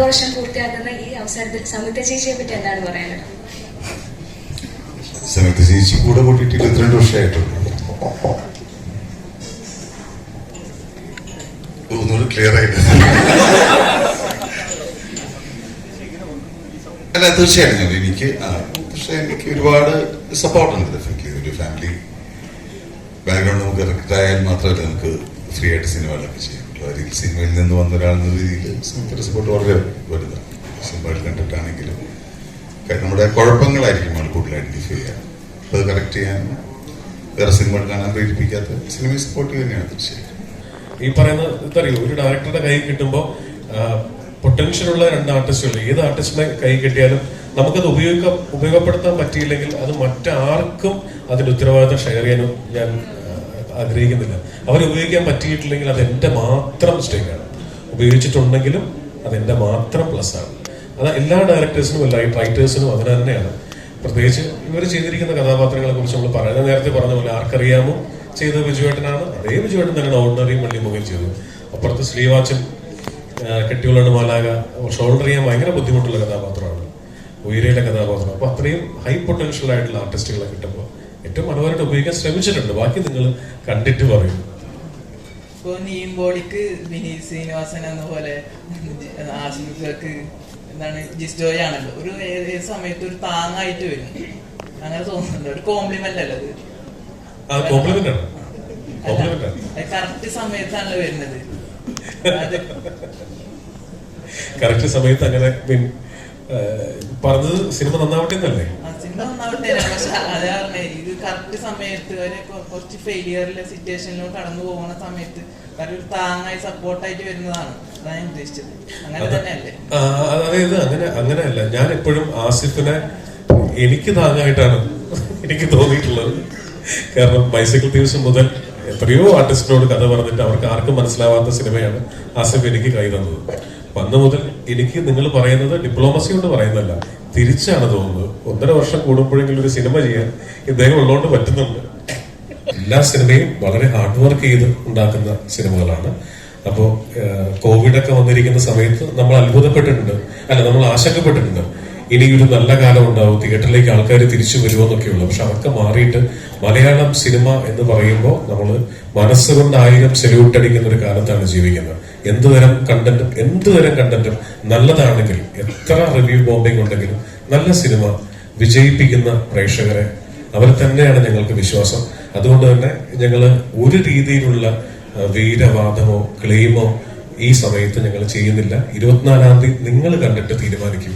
വർഷം പൂർത്തിയാക്കുന്ന ഈ അവസരത്തിൽ സമിത ചേച്ചിയെ പറ്റി എന്താണ് പറയാനുള്ളത്? സംയുക്ത ചേച്ചി കൂടെ കൂട്ടിയിട്ട് ഇരുപത്തിരണ്ട് വർഷമായിട്ടുണ്ട് ക്ലിയർ ആയിട്ട് അല്ല തീർച്ചയായിട്ടും എനിക്ക് പക്ഷെ എനിക്ക് ഒരുപാട് സപ്പോർട്ടുണ്ട് ഡെഫിനറ്റ്ലി ഒരു ഫാമിലി ബാക്ക്ഗ്രൗണ്ട് നമുക്ക് കറക്റ്റ് ആയാൽ മാത്രമല്ല നമുക്ക് ഫ്രീ ആയിട്ട് സിനിമകളൊക്കെ ചെയ്യാൻ പറ്റുള്ളൂ സിനിമയിൽ നിന്ന് വന്ന ഒരാളെന്ന രീതിയിൽ സിനിമയുടെ സപ്പോർട്ട് വളരെ വലുതാണ്. സിനിമയിൽ കണ്ടിട്ടാണെങ്കിലും. നമ്മുടെ കുഴപ്പങ്ങളായിരിക്കും നമ്മൾ കൂടുതൽ ഐഡന്റിഫൈ ചെയ്യാൻ. അപ്പോൾ അത് കറക്റ്റ് ചെയ്യാൻ വേറെ സിനിമകൾ കാണാൻ പ്രേരിപ്പിക്കാത്ത സിനിമയെ സപ്പോർട്ട് തന്നെയാണ് തീർച്ചയായിട്ടും. ഈ പറയുന്ന ഇതറിയോ? ഒരു ഡയറക്ടറുടെ കൈ കിട്ടുമ്പോൾ പൊട്ടൻഷ്യൽ ഉള്ള രണ്ട് ആർട്ടിസ്റ്റുകൾ ഏത് ആർട്ടിസ്റ്റിനെ കൈ കിട്ടിയാലും നമുക്കത് ഉപയോഗിക്ക ഉപയോഗപ്പെടുത്താൻ പറ്റിയില്ലെങ്കിൽ അത് മറ്റാർക്കും അതിന്റെ ഉത്തരവാദിത്തം ഷെയർ ചെയ്യാനും ഞാൻ ആഗ്രഹിക്കുന്നില്ല. അവർ ഉപയോഗിക്കാൻ പറ്റിയിട്ടില്ലെങ്കിൽ അത് എന്റെ മാത്രം മിസ്റ്റേക്കാണ് ഉപയോഗിച്ചിട്ടുണ്ടെങ്കിലും അത് എന്റെ മാത്രം പ്ലസ് ആണ്. അത് എല്ലാ ഡയറക്ടേഴ്സിനും എല്ലാ റൈറ്റേഴ്സിനും അങ്ങനെ തന്നെയാണ്. പ്രത്യേകിച്ച് ഇവർ ചെയ്തിരിക്കുന്ന കഥാപാത്രങ്ങളെ കുറിച്ച് നമ്മൾ പറയുന്നത് നേരത്തെ പറഞ്ഞ പോലെ ആർക്കറിയാമോ? ചെയ്ത ബിജുവേട്ടനാണ് അതേ ബിജുവേട്ടൻ തന്നെ ഓർഡിനറി മള്ളിമുഖം ചെയ്തു അപ്പുറത്ത് ശ്രീവാച്ചൻ കെട്ടിയുള്ള മാലാക ഷോൾഡർ ചെയ്യാൻ ഭയങ്കര ബുദ്ധിമുട്ടുള്ള കഥാപാത്രമാണ്. ഉയരയിലെ കഥാപാത്രം. അപ്പൊ അത്രയും ഹൈ പൊട്ടൻഷ്യൽ ആയിട്ടുള്ള ആർട്ടിസ്റ്റുകളെ കിട്ടുമ്പോൾ ഏറ്റവും മനോഹരമായിട്ട് ഉപയോഗിക്കാൻ ശ്രമിച്ചിട്ടുണ്ട്. ബാക്കി നിങ്ങൾ കണ്ടിട്ട് പറയും. ഇപ്പൊ നീമ്പോളിക്ക് വിനീത് ശ്രീനിവാസൻ എന്ന പോലെ ആശുപത്രിക്ക് എന്താണ് ജിസ്റ്റോയ് ആണല്ലോ ഒരു ഏത് ഏത് സമയത്ത് ഒരു താങ്ങായിട്ട് വരും. അങ്ങനെ തോന്നുന്നുണ്ട്. ഒരു കോംപ്ലിമെന്റ് അല്ല അത്? കോംപ്ലിമെന്റ് ആണ്. കോംപ്ലിമെന്റ് ആണ്. കറക്റ്റ് സമയത്താണല്ലോ വരുന്നത്. അത് കറക്റ്റ് സമയത്ത് അങ്ങനെ പറഞ്ഞത് സിനിമ നന്നാവട്ടെ എന്നല്ലേ? നന്നാവട്ടെ പക്ഷെ അതാ പറഞ്ഞേ ഇത് കറക്റ്റ് സമയത്ത് ഒരു കുറച്ച് ഫെയിലിയറിലെ സിറ്റുവേഷനിലൂടെ കടന്നു പോകുന്ന സമയത്ത് ഒരു താങ്ങായി സപ്പോർട്ടായിട്ട് വരുന്നതാണ്. അതാണ് ഉദ്ദേശിച്ചത്. അങ്ങനെ തന്നെയല്ലേ? അതായത് അങ്ങനെ അങ്ങനെയല്ല. ഞാൻ എപ്പോഴും ആസിഫിനെ എനിക്ക് താങ്ങായിട്ടാണ് എനിക്ക് തോന്നിയിട്ടുള്ളത്. കാരണം ബൈസിക്കിൾ ദിവസം മുതൽ എത്രയോ ആർട്ടിസ്റ്റിനോട് കഥ പറഞ്ഞിട്ട് അവർക്ക് ആർക്കും മനസ്സിലാവാത്ത സിനിമയാണ് ആസിഫ് എനിക്ക് കൈ തന്നത്. അപ്പൊ അന്ന് മുതൽ എനിക്ക് നിങ്ങൾ പറയുന്നത് ഡിപ്ലോമസി കൊണ്ട് പറയുന്നതല്ല. തിരിച്ചാണ് തോന്നുന്നത്. ഒന്നര വർഷം കൂടുമ്പോഴെങ്കിലും ഒരു സിനിമ ചെയ്യാൻ ഇദ്ദേഹം ഉള്ളതുകൊണ്ട് പറ്റുന്നുണ്ട്. എല്ലാ സിനിമയും വളരെ ഹാർഡ് വർക്ക് ചെയ്ത് ഉണ്ടാക്കുന്ന സിനിമകളാണ് അപ്പോ കോവിഡ് ഒക്കെ വന്നിരിക്കുന്ന സമയത്ത് നമ്മൾ അത്ഭുതപ്പെട്ടിട്ടുണ്ട്. അല്ല നമ്മൾ ആശങ്കപ്പെട്ടിട്ടുണ്ട്. ഇനി ഒരു നല്ല കാലം ഉണ്ടാവും. തിയേറ്ററിലേക്ക് ആൾക്കാർ തിരിച്ചു വരുമോന്നൊക്കെയുള്ളൂ പക്ഷെ അതൊക്കെ മാറിയിട്ട് മലയാളം സിനിമ എന്ന് പറയുമ്പോൾ നമ്മൾ മനസ്സുകൊണ്ട് ആയിരം സെല്യൂട്ട് അടിക്കുന്ന ഒരു കാലത്താണ് ജീവിക്കുന്നത്. എന്തുതരം കണ്ടന്റ് എന്തുതരം കണ്ടന്റും നല്ലതാണെങ്കിൽ എത്ര റിവ്യൂ ബോംബിംഗ് ഉണ്ടെങ്കിലും നല്ല സിനിമ വിജയിപ്പിക്കുന്ന പ്രേക്ഷകരെ അവർ തന്നെയാണ് ഞങ്ങൾക്ക് വിശ്വാസം. അതുകൊണ്ട് തന്നെ ഞങ്ങൾ ഒരു രീതിയിലുള്ള വീരവാദമോ ക്ലെയിമോ ഈ സമയത്ത് ഞങ്ങൾ ചെയ്യുന്നില്ല. ഇരുപത്തിനാലാം തീയതി നിങ്ങൾ കണ്ടിട്ട് തീരുമാനിക്കും.